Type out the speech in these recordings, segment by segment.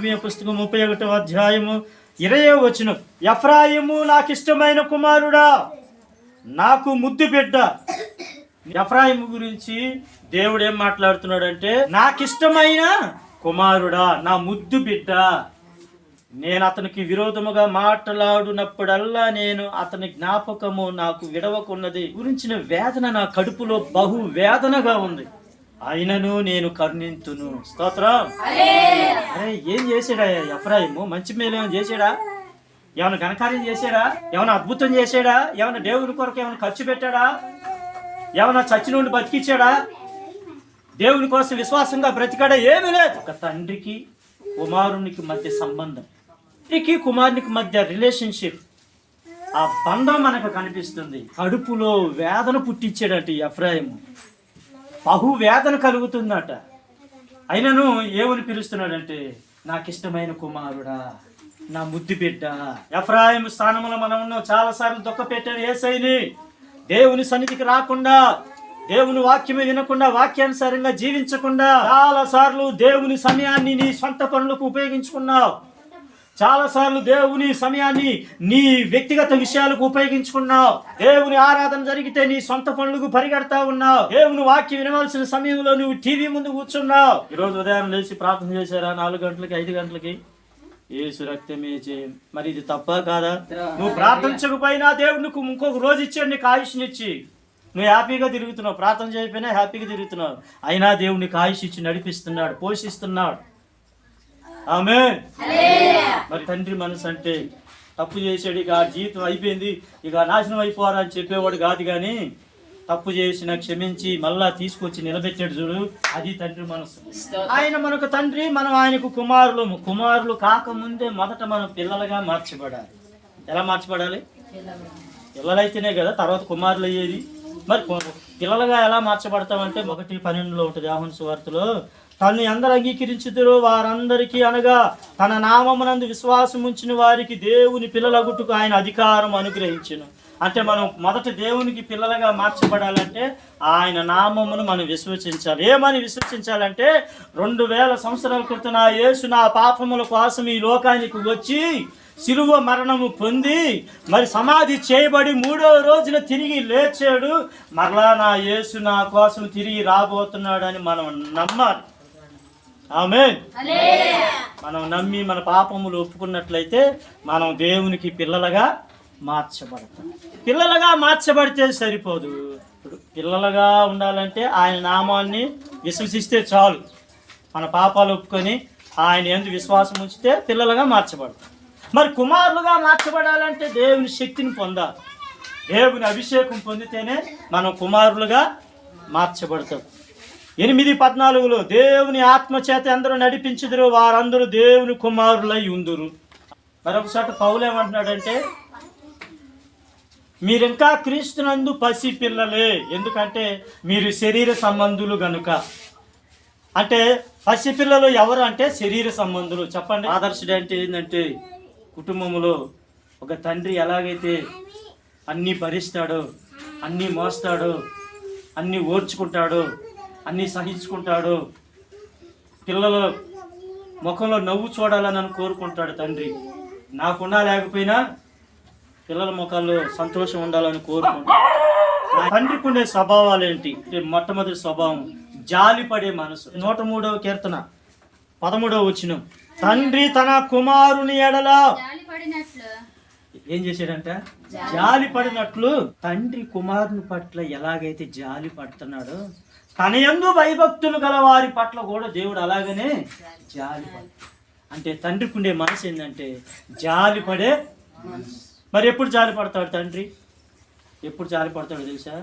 ఇర్మియా పుస్తకం ముప్పై ఒకటో అధ్యాయము ఇరవై వచనం. ఎఫ్రాయిము నాకు ఇష్టమైన కుమారుడా? నాకు ముద్దు బిడ్డ. ఎఫ్రాయిము గురించి దేవుడు ఏం మాట్లాడుతున్నాడంటే నాకు ఇష్టమైన కుమారుడా నా ముద్దు బిడ్డ. నేను అతనికి విరోధముగా మాట్లాడినప్పుడల్లా నేను అతని జ్ఞాపకము నాకు విడవకున్నది. గురించిన వేదన నా కడుపులో బహు వేదనగా ఉంది. అయినను నేను కరుణింతును. స్తోత్రం. అరే ఏం చేసాడా ఎఫ్రాయిము? మంచి మేలు ఏమైనా చేసాడా ఏమైనా ఘనకార్యం చేశాడా? ఏమైనా అద్భుతం చేశాడా? ఏమైనా దేవుని కొరకు ఏమైనా ఖర్చు పెట్టాడా? ఏమైనా చచ్చి నుండి బతికిచ్చాడా? దేవుని కోసం విశ్వాసంగా బ్రతికాడా? ఏమీ లేదు. ఒక తండ్రికి కుమారునికి మధ్య సంబంధం. తండ్రికి కుమారునికి మధ్య రిలేషన్షిప్. ఆ బంధం మనకు కనిపిస్తుంది. కడుపులో వేదన పుట్టించాడట ఎఫ్రాయిము. బహు వేదన కలుగుతుందట. అయినను ఏమని పిలుస్తున్నాడంటే నాకు ఇష్టమైన కుమారుడా నా ముద్దు బిడ్డ ఎఫ్రాయిం స్థానంలో మనం ఉన్నాం చాలా సార్లు దుఃఖ పెట్టాడు ఏసైని. దేవుని సన్నిధికి రాకుండా దేవుని వాక్యమే వినకుండా వాక్యానుసారంగా జీవించకుండా చాలా సార్లు దేవుని సమయాన్ని నీ సొంత పనులకు ఉపయోగించుకున్నావు. చాలాసార్లు దేవుని సమయాన్ని నీ వ్యక్తిగత విషయాలకు ఉపయోగించుకున్నావు. దేవుని ఆరాధన జరిగితే నీ సొంత పనులకు పరిగెడతా ఉన్నావు. దేవుని వాక్యం వినవలసిన సమయంలో నువ్వు టీవీ ముందు కూర్చున్నావు. ఈరోజు ఉదయం లేచి ప్రార్థన చేశారా? నాలుగు గంటలకి ఐదు గంటలకి? ఏసు రక్తమే చేయం మరి ఇది తప్ప కాదా? నువ్వు ప్రార్థించకపోయినా దేవుడు నీకు ఇంకొక రోజు ఇచ్చాడు నీకు ఆయుష్నిచ్చి నువ్వు హ్యాపీగా తిరుగుతున్నావు. ప్రార్థన చేయకపోయినా హ్యాపీగా తిరుగుతున్నావు. అయినా దేవుడు నీకు ఆయుష్ ఇచ్చి నడిపిస్తున్నాడు పోషిస్తున్నాడు. ఆమె మరి తండ్రి మనసు అంటే తప్పు చేసాడు ఇక ఆ జీవితం అయిపోయింది ఇక నాశనం అయిపోవాలని చెప్పేవాడు కాదు కానీ తప్పు చేసిన క్షమించి మళ్ళా తీసుకొచ్చి నిలబెట్టాడు చూడు అది తండ్రి మనసు. ఆయన మనకు తండ్రి మనం ఆయనకు కుమారులు కుమారులు కాకముందే మొదట మనం పిల్లలుగా మార్చబడాలి. ఎలా మార్చబడాలి? పిల్లలైతేనే కదా తర్వాత కుమారులు అయ్యేది. మరి పిల్లలుగా ఎలా మార్చబడతామంటే ఒకటి పన్నెండులో ఉంటుంది ఆహ్వాన సువార్తలో. తను అందరు అంగీకరించుదురో వారందరికీ అనగా తన నామమునందు విశ్వాసం ఉంచిన వారికి దేవుని పిల్లలగుట్టుకు ఆయన అధికారం అనుగ్రహించను. అంటే మనం మొదట దేవునికి పిల్లలుగా మార్చబడాలంటే ఆయన నామమును మనం విశ్వసించాలి. ఏమని విశ్వసించాలంటే రెండు వేల సంవత్సరాల క్రితం నా యేసు నా పాపముల కోసం ఈ లోకానికి వచ్చి సిలువ మరణము పొంది మరి సమాధి చేయబడి మూడో రోజున తిరిగి లేచాడు. మరలా నా యేసు నా కోసం తిరిగి రాబోతున్నాడని మనం నమ్మాలి. ఆమె మనం నమ్మి మన పాపములు ఒప్పుకున్నట్లయితే మనం దేవునికి పిల్లలుగా మార్చబడతాం. పిల్లలుగా మార్చబడితే సరిపోదు. ఇప్పుడు పిల్లలుగా ఉండాలంటే ఆయన నామాన్ని విశ్వసిస్తే చాలు. మన పాపాలు ఒప్పుకొని ఆయన ఎందు విశ్వాసం ఉంచితే పిల్లలుగా మార్చబడతాం. మరి కుమారులుగా మార్చబడాలంటే దేవుని శక్తిని పొందాలి. దేవుని అభిషేకం పొందితేనే మనం కుమారులుగా మార్చబడతాం. ఎనిమిది పద్నాలుగులో దేవుని ఆత్మ చేత అందరూ నడిపించుదురు వారందరూ దేవుని కుమారులై ఉందురు. మరొకసారి పౌలు ఏమంటున్నాడంటే మీరింకా క్రీస్తునందు పసి పిల్లలే. ఎందుకంటే మీరు శరీర సంబంధులు గనుక. అంటే పసి పిల్లలు ఎవరు అంటే శరీర సంబంధులు? చెప్పండి. ఆదర్శుడు అంటే ఏంటంటే కుటుంబంలో ఒక తండ్రి ఎలాగైతే అన్నీ భరిస్తాడో అన్నీ మోస్తాడో అన్నీ ఓర్చుకుంటాడో అన్నీ సహించుకుంటాడో. పిల్లల ముఖంలో నవ్వు చూడాలని కోరుకుంటాడు తండ్రి. నాకున్నా లేకపోయినా పిల్లల ముఖాల్లో సంతోషం ఉండాలని కోరుకుంటాడు. తండ్రికి ఉండే స్వభావాలు ఏంటి? అంటే మొట్టమొదటి స్వభావం జాలిపడే మనసు. నూట మూడవ కీర్తన పదమూడవ వచ్చిన తండ్రి తన కుమారుని ఎడల. జాలి ఏం చేశాడంట? జాలి పడినట్లు. తండ్రి కుమారుని పట్ల ఎలాగైతే జాలి పడుతున్నాడో తన యందు భయభక్తులు గల వారి పట్ల కూడా దేవుడు అలాగనే జాలి అంటే తండ్రికి ఉండే మనసు ఏంటంటే జాలి పడే మరి ఎప్పుడు జాలి పడతాడు తండ్రి? ఎప్పుడు జాలి పడతాడు తెలుసా?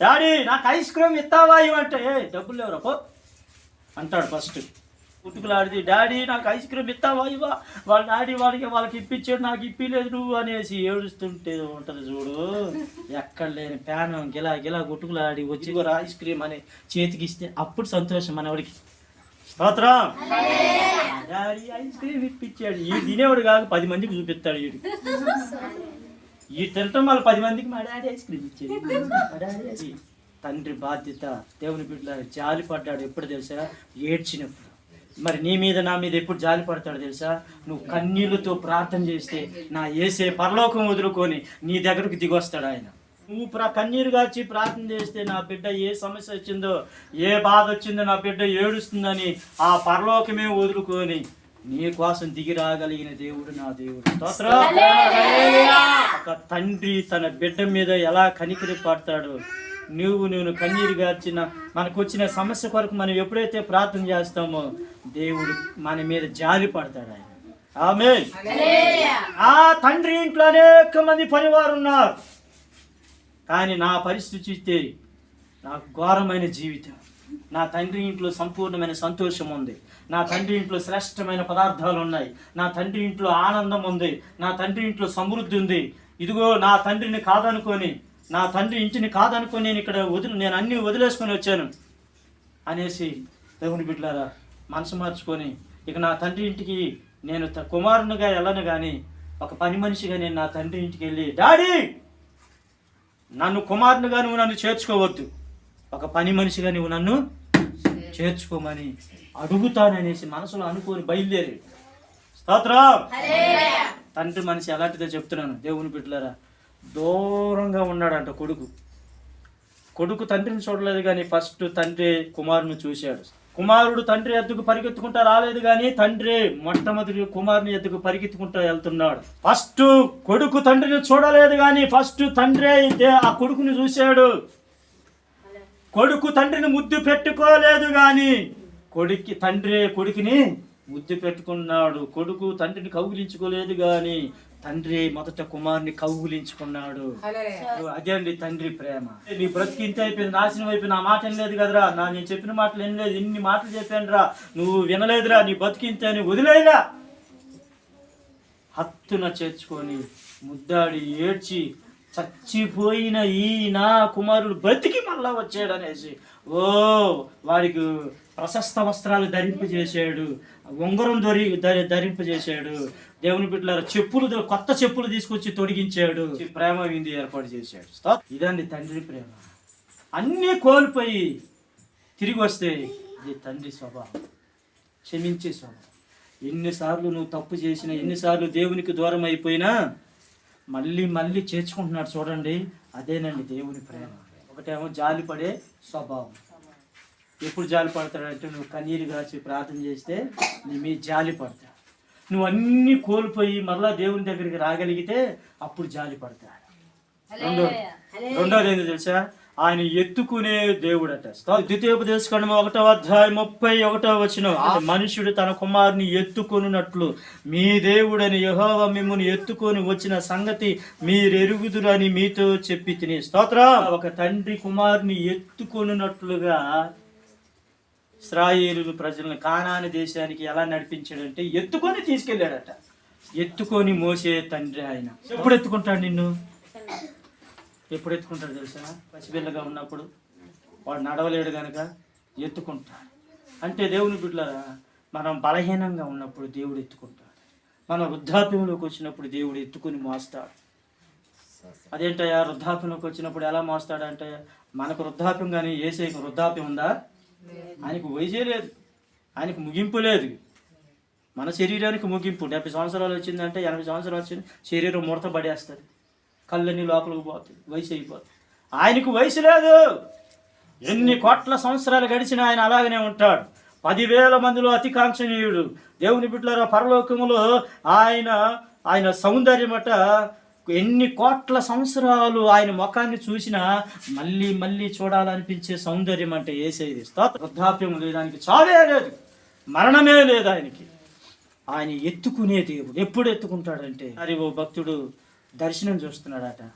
డాడీ నాకు ఐస్ క్రీమ్ ఇస్తావా ఇవంటే "ఏ, డబ్బులు లేవురా పో. అంటాడు ఫస్ట్. పుట్టుకులాడిది డాడీ నాకు ఐస్ క్రీమ్ ఇస్తావా? ఇవా వాళ్ళ డాడీ వాడికి వాళ్ళకి ఇప్పించాడు నాకు ఇప్పిలేదు నువ్వు అనేసి ఏడుస్తుంటే ఉంటుంది చూడు. ఎక్కడ లేని ప్యానం గిలా గిలా గుట్టుకులాడి వచ్చి కూడా ఐస్ క్రీమ్ అని చేతికి ఇస్తే అప్పుడు సంతోషం మనవాడికి స్తోత్రం. డాడీ ఐస్ క్రీమ్ ఇప్పించాడు. ఈ తినేవాడు కాదు పది మందికి చూపిస్తాడు వీడు. ఈ తినటం వల్ల పది మందికి మా డాడీ ఐస్ క్రీమ్ ఇచ్చేది మా డాడీ తండ్రి బాధ్యత దేవుని బిడ్డ జాలి పడ్డాడు ఎప్పుడు తెలుసా? ఏడ్చినప్పుడు. మరి నీ మీద నా మీద ఎప్పుడు జాలి పడతాడు తెలుసా? నువ్వు కన్నీళ్ళతో ప్రార్థన చేస్తే నా ఏసే పరలోకం వదులుకొని నీ దగ్గరకు దిగొస్తాడు ఆయన. నువ్వు ప్ర కన్నీరు కాచి ప్రార్థన చేస్తే నా బిడ్డ ఏ సమస్య వచ్చిందో ఏ బాధ వచ్చిందో నా బిడ్డ ఏడుస్తుందని ఆ పరలోకమే వదులుకొని నీ కోసం దిగి రాగలిగిన దేవుడు నా దేవుడు. ఒక తండ్రి తన బిడ్డ మీద ఎలా కనికరి పడతాడు నువ్వు నేను కన్నీరు గార్చిన మనకు వచ్చిన సమస్య కొరకు మనం ఎప్పుడైతే ప్రార్థన చేస్తామో దేవుడు మన మీద జాలి పడతాడు ఆయన. ఆమె ఆ తండ్రి ఇంట్లో అనేక మంది పనివారు ఉన్నారు. కానీ నా పరిస్థితి చూస్తే నాకు ఘోరమైన జీవితం. నా తండ్రి ఇంట్లో సంపూర్ణమైన సంతోషం ఉంది. నా తండ్రి ఇంట్లో శ్రేష్టమైన పదార్థాలు ఉన్నాయి. నా తండ్రి ఇంట్లో ఆనందం ఉంది. నా తండ్రి ఇంట్లో సమృద్ధి ఉంది. ఇదిగో నా తండ్రిని కాదనుకొని నా తండ్రి ఇంటిని కాదనుకొని నేను ఇక్కడ వదిలి నేను అన్నీ వదిలేసుకొని వచ్చాను అనేసి దేవుని బిడ్డలారా మనసు మార్చుకొని ఇక నా తండ్రి ఇంటికి నేను త- కుమారునిగా వెళ్ళను కానీ ఒక పని మనిషిగా నేను నా తండ్రి ఇంటికి వెళ్ళి డాడీ నన్ను కుమారునిగా నువ్వు నన్ను చేర్చుకోవద్దు. ఒక పని మనిషిగా నువ్వు నన్ను చేర్చుకోమని అడుగుతాననేసి మనసులో అనుకోని బయలుదేరి. స్తోత్రం. తండ్రి మనిషి ఎలాంటిదో చెప్తున్నాను. దేవుని బిడ్డలారా దూరంగా ఉన్నాడంట కొడుకు. కొడుకు తండ్రిని చూడలేదు కానీ ఫస్ట్ తండ్రి కుమారుని చూశాడు. కుమారుడు తండ్రి ఎద్దుకు పరిగెత్తుకుంటా రాలేదు కానీ తండ్రి మొట్టమొదటి కుమారుని ఎద్దుకు పరిగెత్తుకుంటా వెళ్తున్నాడు. ఫస్ట్ కొడుకు తండ్రిని చూడలేదు కానీ ఫస్ట్ తండ్రి అయితే ఆ కొడుకుని చూశాడు. కొడుకు తండ్రిని ముద్దు పెట్టుకోలేదు కానీ కొడుక్కి తండ్రి కొడుకుని ముద్దు పెట్టుకున్నాడు. కొడుకు తండ్రిని కౌగిలించుకోలేదు కానీ తండ్రి మొదట కుమారుని కౌగిలించుకున్నాడు. అదే అండి తండ్రి ప్రేమ. నీ బ్రతికి ఇంత అయిపోయింది నాశనం అయిపోయింది నా మాట వినలేదు కదరా నా నేను చెప్పిన మాటలు వినలేదు ఇన్ని మాటలు చెప్పాను రా. నువ్వు వినలేదురా నీ బతికి ఇంత అని వదిలేదా హత్తున చేర్చుకొని ముద్దాడి ఏడ్చి చచ్చిపోయిన ఈ నా కుమారుడు బతికి మళ్ళా వచ్చాడు అనేసి ఓ వాడికి ప్రశస్త వస్త్రాలు ధరింపజేశాడు ఉంగరం దొరి ధరి- ధరింపజేశాడు దేవుని బిడ్డలారా చెప్పులు కొత్త చెప్పులు తీసుకొచ్చి తొడిగించాడు. ప్రేమ విందు ఏర్పాటు చేశాడు. ఇదండి తండ్రి ప్రేమ. అన్నీ కోల్పోయి తిరిగి వస్తే ఇది తండ్రి స్వభావం. క్షమించే స్వభావం. ఎన్నిసార్లు నువ్వు తప్పు చేసినా ఎన్నిసార్లు దేవునికి దూరం అయిపోయినా మళ్ళీ మళ్ళీ చేర్చుకుంటున్నాడు చూడండి. అదేనండి దేవుని ప్రేమ. ఒకటేమో జాలిపడే స్వభావం. ఎప్పుడు జాలి పడతాడంటే నువ్వు కన్నీరు కాచి ప్రార్థన చేస్తే నీ మీద జాలి పడతాడు. నువ్వు అన్నీ కోల్పోయి మరలా దేవుని దగ్గరికి రాగలిగితే అప్పుడు జాలి పడతాడు. రెండోది రెండోది ఏంటో తెలుసా? ఆయన ఎత్తుకునే దేవుడట. ద్వితీయోపదేశకరణం ఒకటో అధ్యాయం ముప్పై ఒకటో వచ్చిన మనుషుడు తన కుమారుని ఎత్తుకొనున్నట్లు మీ దేవుడని యెహోవా మిమ్మల్ని ఎత్తుకొని వచ్చిన సంగతి మీరెరుగుదురని మీతో చెప్పి తిని. స్తోత్ర. ఒక తండ్రి కుమారుని ఎత్తుకొనున్నట్లుగా ఇస్రాయేలు ప్రజలను కానాని దేశానికి ఎలా నడిపించాడంటే ఎత్తుకొని తీసుకెళ్ళాడట. ఎత్తుకొని మోసే తండ్రి ఆయన. ఎప్పుడు ఎత్తుకుంటాడు నిన్ను? ఎప్పుడు ఎత్తుకుంటాడు తెలుసా? పసిపిల్లగా ఉన్నప్పుడు. వాడు నడవలేడు కనుక ఎత్తుకుంటాడు. అంటే దేవుని బిడ్డలారా మనం బలహీనంగా ఉన్నప్పుడు దేవుడు ఎత్తుకుంటాడు. మనం వృద్ధాప్యంలోకి వచ్చినప్పుడు దేవుడు ఎత్తుకుని మోస్తాడు. అదేంటయ్యా? వృద్ధాప్యంలోకి వచ్చినప్పుడు ఎలా మోస్తాడంటే మనకు వృద్ధాప్యం కానీ ఏసైకి వృద్ధాప్యం ఉందా? ఆయనకు వయసే లేదు. ఆయనకు ముగింపు లేదు. మన శరీరానికి ముగింపు. డెబ్బై సంవత్సరాలు వచ్చిందంటే ఎనభై సంవత్సరాలు వచ్చింది. శరీరం ముడత పడేస్తుంది. కళ్ళని లోపలికి పోతుంది. వయసు అయిపోతుంది. ఆయనకు వయసు లేదు. ఎన్ని కోట్ల సంవత్సరాలు గడిచినా ఆయన అలాగనే ఉంటాడు. పదివేల మందిలో అతి కాంక్షణీయుడు దేవుని బిడ్డల పరలోకములో ఆయన ఆయన సౌందర్యమట ఎన్ని కోట్ల సంవత్సరాలు ఆయన ముఖాన్ని చూసినా మళ్ళీ మళ్ళీ చూడాలనిపించే సౌందర్యం అంటే ఏసేది. స్తోత్రం. వృద్ధాప్యం లేదానికి చావే లేదు. మరణమే లేదు ఆయనకి. ఆయన ఎత్తుకునే దేవుడు. ఎప్పుడు ఎత్తుకుంటాడంటే మరి ఓ భక్తుడు దర్శనం చూస్తున్నాడట.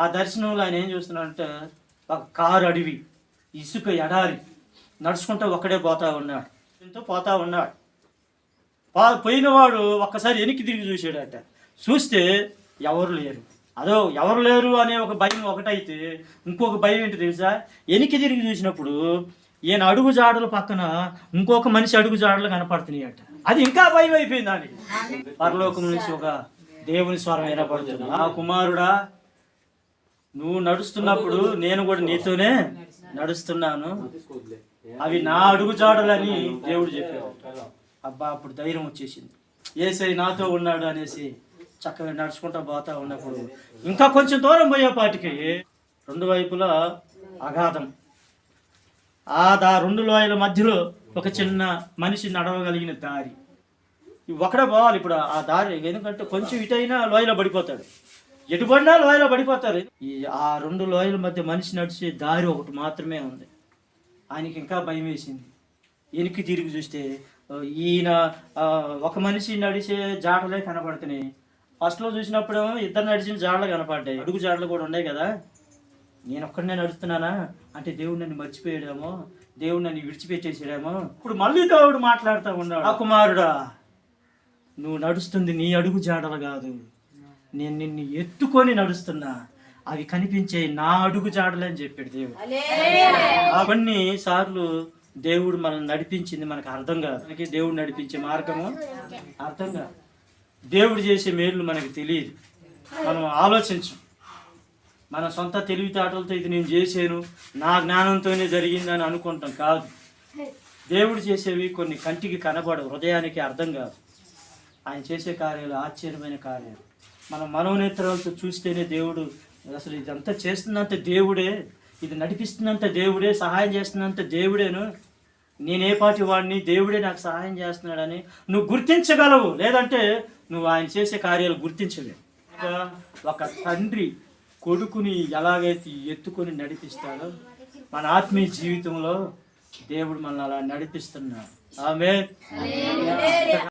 ఆ దర్శనంలో ఆయన ఏం చూస్తున్నాడంటే ఒక కారు అడవి ఇసుక ఎడారి నడుచుకుంటూ ఒక్కడే పోతా ఉన్నాడు. ఎంతో పోతా ఉన్నాడు. పోయినవాడు ఒక్కసారి వెనక్కి తిరిగి చూశాడట. చూస్తే ఎవరు లేరు. అదో ఎవరు లేరు అనే ఒక భయం ఒకటైతే ఇంకొక భయం ఏంటి తెలుసా? వెనక్కి తిరిగి చూసినప్పుడు ఈయన అడుగు జాడల పక్కన ఇంకొక మనిషి అడుగు జాడలు కనపడుతున్నాయి అది ఇంకా భయం అయిపోయింది దానికి. పరలోకం నుంచి ఒక దేవుని స్వరం వినపడుతుంది. ఆ కుమారుడా నువ్వు నడుస్తున్నప్పుడు నేను కూడా నీతోనే నడుస్తున్నాను. అవి నా అడుగు జాడలని దేవుడు చెప్పాడు. అబ్బా అప్పుడు ధైర్యం వచ్చేసింది. ఏసై నాతో ఉన్నాడు అనేసి చక్కగా నడుచుకుంటూ పోతా ఉన్నప్పుడు. ఇంకా కొంచెం దూరం పోయేపాటికి రెండు వైపులా అగాధం ఆ దా రెండు లోయల మధ్యలో ఒక చిన్న మనిషి నడవగలిగిన దారి. ఒకడే పోవాలి ఇప్పుడు ఆ దారి. ఎందుకంటే కొంచెం ఇటైనా లోయలో పడిపోతాడు. ఎటు పడినా లోయలో పడిపోతారు ఈ ఆ రెండు లోయల మధ్య మనిషి నడిచే దారి ఒకటి మాత్రమే ఉంది. ఆయనకి ఇంకా భయం వేసింది. వెనక్కి తిరిగి చూస్తే ఈయన ఒక మనిషి నడిచే జాటలే కనబడుతున్నాయి. ఫస్ట్లో చూసినప్పుడేమో ఇద్దరు నడిచిన జాడలు కనపడ్డాయి. అడుగు జాడలు కూడా ఉన్నాయి కదా. నేను ఒక్కడనే నడుస్తున్నానా? అంటే దేవుడు నన్ను మర్చిపోయాడేమో. దేవుడు నన్ను విడిచిపెట్టేసాడేమో ఇప్పుడు మళ్ళీ దేవుడు మాట్లాడుతూ ఉన్నాడు. ఆ కుమారుడా నువ్వు నడుస్తుంది నీ అడుగు జాడలు కాదు. నేను నిన్ను ఎత్తుకొని నడుస్తున్నా. అవి కనిపించే నా అడుగు జాడలు అని చెప్పాడు దేవుడు. అవన్నీ సార్లు దేవుడు మనల్ని నడిపించింది మనకు అర్థం కాదు. మనకి దేవుడు నడిపించే మార్గము అర్థం కాదు. దేవుడు చేసే మేలు మనకు తెలియదు. మనం ఆలోచించం. మన సొంత తెలివితేటలతో ఇది నేను చేశాను నా జ్ఞానంతోనే జరిగిందని అనుకుంటాం కాదు. దేవుడు చేసేవి కొన్ని కంటికి కనబడవు హృదయానికి అర్థం కాదు. ఆయన చేసే కార్యాలు ఆశ్చర్యమైన కార్యాలు. మనం మనోనేత్రాలతో చూస్తేనే దేవుడు అసలు ఇదంతా చేస్తున్నంత దేవుడే ఇది నడిపిస్తున్నంత దేవుడే సహాయం చేస్తున్నంత దేవుడేను నేనే పాటి వాడిని దేవుడే నాకు సహాయం చేస్తున్నాడని నువ్వు గుర్తించగలవు. లేదంటే నువ్వు ఆయన చేసే కార్యాలు గుర్తించలేవు. ఒక తండ్రి కొడుకుని ఎలాగైతే ఎత్తుకొని నడిపిస్తాడో మన ఆత్మీయ జీవితంలో దేవుడు మనల్ని అలా నడిపిస్తున్నాడు. ఆమె